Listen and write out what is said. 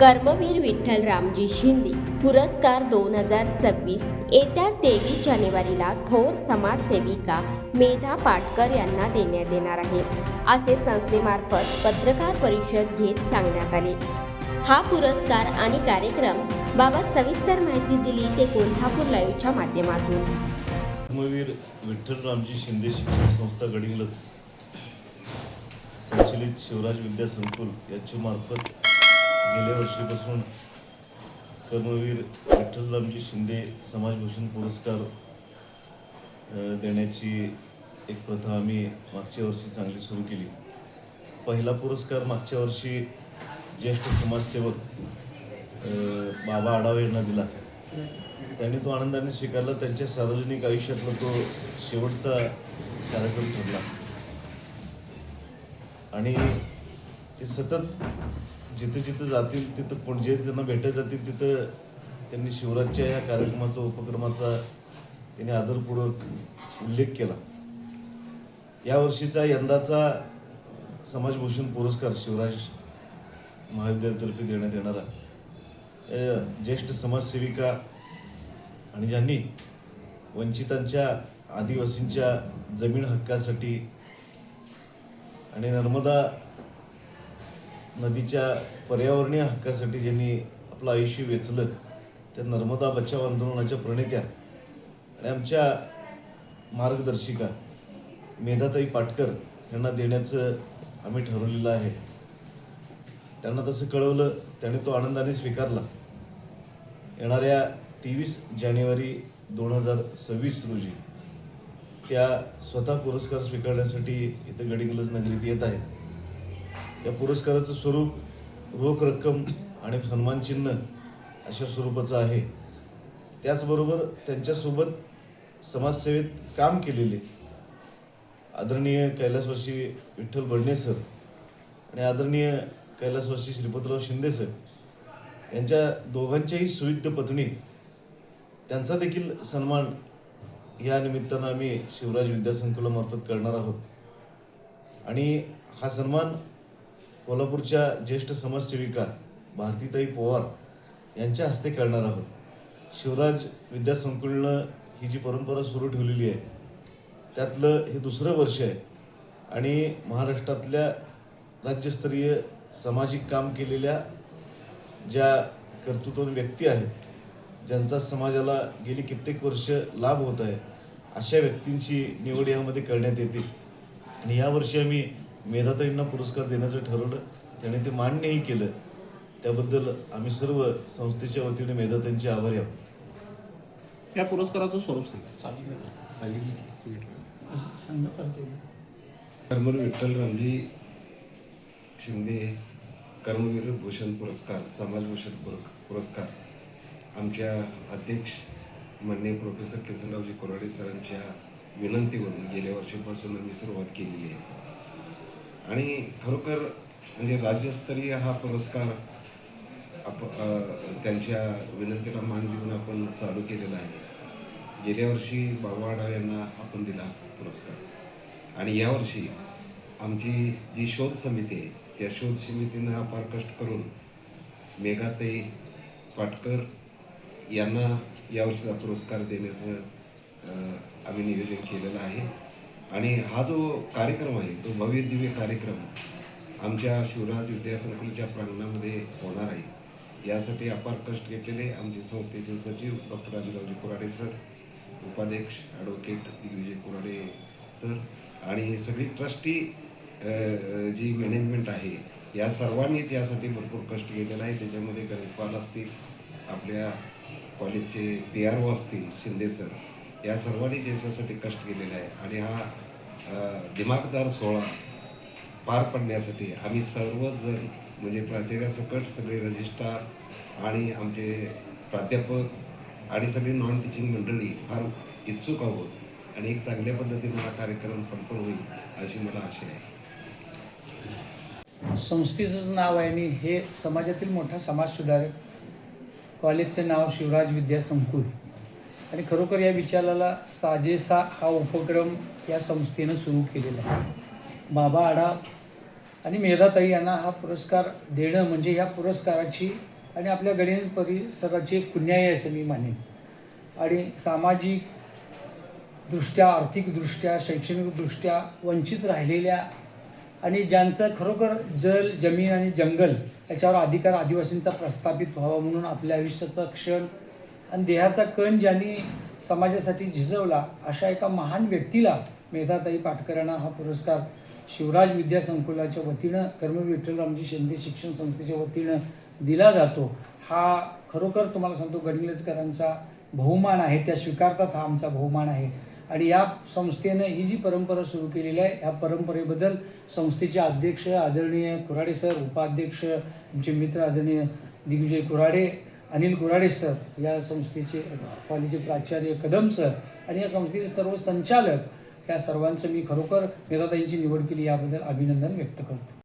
कर्मवीर विठ्ठल रामजी शिंदे. पुरस्कार दोन हजार सव्वीस. येत्या तेवीस जानेवारीला थोर समाजसेविका मेधा पाटकर यांना देण्यात येणार आहे. असे संस्थेमार्फत पत्रकार परिषद घेत सांगण्यात आले. हा पुरस्कार आणि कार्यक्रम बाबत सविस्तर माहिती दिली ते कोल्हापूर लाईव्हच्या माध्यमातून. विठ्ठल शिंदे शिक्षण संस्था गडिंग्लज. संचलित शिवराज विद्या संकुल याच्या मार्फत गेल्या वर्षीपासून कर्मवीर विठ्ठलरामजी शिंदे समाजभूषण पुरस्कार देण्याची एक प्रथा आम्ही मागच्या वर्षी चांगली सुरू केली. पहिला पुरस्कार मागच्या वर्षी ज्येष्ठ समाजसेवक बाबा आढावे यांना दिला. त्यांनी तो आनंदाने स्वीकारला त्यांच्या सार्वजनिक आयुष्यातला तो शेवटचा कार्यक्रम ठरला. आणि ते सतत जिथं जिथं जातील तिथं कोण जे त्यांना भेटत जातील तिथं त्यांनी शिवराजच्या या कार्यक्रमाचा उपक्रमाचा त्यांनी आदरपूर्वक उल्लेख केला. यावर्षीचा यंदाचा समाजभूषण पुरस्कार शिवराज महाविद्यालयातर्फे देण्यात येणारा. ज्येष्ठ समाजसेविका आणि ज्यांनी वंचितांच्या आदिवासींच्या जमीन हक्कासाठी आणि नर्मदा नदीच्या पर्यावरणीय हक्कासाठी ज्यांनी आपलं आयुष्य वेचलं त्या नर्मदा बचाव आंदोलनाच्या प्रणेत्या आणि आमच्या मार्गदर्शिका मेधाताई पाटकर यांना देण्याचं आम्ही ठरवलेलं आहे. त्यांना तसं कळवलं त्याने तो आनंदाने स्वीकारला. येणाऱ्या तेवीस जानेवारी दोन हजार सव्वीस रोजी त्या स्वतः पुरस्कार स्वीकारण्यासाठी इथं गडिंग्लज नगरीत येत आहेत. या पुरस्काराचं स्वरूप रोख रक्कम आणि सन्मानचिन्ह अशा स्वरूपाचं आहे. त्याचबरोबर त्यांच्यासोबत समाजसेवेत काम केलेले आदरणीय कैलासवासी विठ्ठल बडणे सर आणि आदरणीय कैलासवासी श्रीपतराव शिंदे सर यांच्या दोघांच्याही सुविद्य पत्नी त्यांचा देखील सन्मान या निमित्तानं आम्ही शिवराज विद्यासंकुलामार्फत करणार आहोत. आणि हा सन्मान कोल्हापूरच्या ज्येष्ठ समाजसेविका भारतीताई पोवार यांच्या हस्ते करणार आहोत. शिवराज विद्यासंकुलनं ही जी परंपरा सुरू ठेवलेली आहे त्यातलं हे दुसरं वर्ष आहे आणि महाराष्ट्रातल्या राज्यस्तरीय सामाजिक काम केलेल्या ज्या कर्तृत्ववान व्यक्ती आहेत ज्यांचा समाजाला गेली कित्येक वर्ष लाभ होत आहे अशा व्यक्तींची निवड यामध्ये करण्यात येते. आणि यावर्षी आम्ही मेधाताईंना पुरस्कार देण्याचं ठरवलं. त्याने ते मान्यही केलं. त्याबद्दल आम्ही सर्व संस्थेच्या वतीने मेधाताईंचे आभारी आहोत. या पुरस्काराचं स्वरूप सांगा. कर्मवीर विठ्ठल रामजी शिंदे कर्मवीर भूषण पुरस्कार समाजभूषण पुर- पुरस्कार. आमच्या अध्यक्ष माननीय प्रोफेसर किसनरावजी कोराडे सरांच्या विनंतीवरून गेल्या वर्षीपासून आम्ही सुरुवात केलेली आहे. आणि खरोखर म्हणजे राज्यस्तरीय हा पुरस्कार आप त्यांच्या विनंतीला मान देऊन आपण चालू केलेला आहे. गेल्या वर्षी बाबा आढाव यांना आपण दिला पुरस्कार. आणि यावर्षी आमची जी शोध समिती आहे त्या शोध समितीनं अपार कष्ट करून मेघाताई पाटकर यांना यावर्षीचा पुरस्कार देण्याचं आम्ही नियोजन केलेलं आहे. आणि हा जो कार्यक्रम आहे तो भव्य दिव्य कार्यक्रम आमच्या शिवराज विद्यासंकुलच्या प्रांगणामध्ये होणार आहे. यासाठी अपार कष्ट घेतलेले आमचे संस्थेचे सचिव डॉक्टर अभिरावजी कुराडे सर उपाध्यक्ष ॲडव्होकेट दिग्विजय कुराडे सर आणि हे सगळी ट्रस्टी जी मॅनेजमेंट आहे या सर्वांनीच यासाठी भरपूर कष्ट केलेला आहे. त्याच्यामध्ये गणेशपाल असतील आपल्या कॉलेजचे पी आर ओ असतील शिंदे सर या सर्वांनीच याच्यासाठी कष्ट केलेले आहे. आणि हा दिमागदार सोहळा पार पडण्यासाठी आम्ही सर्वजण म्हणजे प्राचार्यासकट सगळे रजिस्ट्रार आणि आमचे प्राध्यापक आणि सगळी नॉन टीचिंग मंडळी फार इच्छुक आहोत आणि एक चांगल्या पद्धतीने हा कार्यक्रम संपन्न होईल अशी मला आशा आहे. संस्थेचंच नाव आहे आणि हे समाजातील मोठा समाजसुधारक. कॉलेजचं नाव शिवराज विद्या संकुल. आणि खरोखर या विचाराला साजेसा हा उपक्रम या संस्थेनं सुरू केलेला आहे. बाबा आढा आणि मेधाताई यांना हा पुरस्कार देणं म्हणजे या पुरस्काराची आणि आपल्या गणेश परिसराची एक पुण्याई आहे असं मी मानेन. आणि सामाजिक दृष्ट्या आर्थिकदृष्ट्या शैक्षणिकदृष्ट्या वंचित राहिलेल्या आणि ज्यांचं खरोखर जल जमीन आणि जंगल याच्यावर अधिकार आदिवासींचा प्रस्थापित व्हावा म्हणून आपल्या आयुष्याचा क्षण आणि देहाचा कण ज्यांनी समाजासाठी झिजवला अशा एका महान व्यक्तीला मेधाताई पाटकरांना हा पुरस्कार शिवराज विद्या संकुलाच्या वतीनं कर्मवीर विठ्ठलरामजी शिंदे शिक्षण संस्थेच्या वतीनं दिला जातो. हा खरोखर तुम्हाला सांगतो गडिंग्लजकरांचा बहुमान आहे त्या स्वीकारतात हा आमचा बहुमान आहे. आणि या संस्थेनं ही जी परंपरा सुरू केलेली आहे ह्या परंपरेबद्दल संस्थेचे अध्यक्ष आदरणीय कुराडे सर उपाध्यक्ष आमचे मित्र आदरणीय दिग्विजय कुराडे अनिल कुराडे सर या संस्थेचे कॉलेजचे प्राचार्य कदम सर आणि या संस्थेचे सर्व संचालक या सर्वांचं मी खरोखर मेधाताईंची निवड केली याबद्दल अभिनंदन व्यक्त करतो.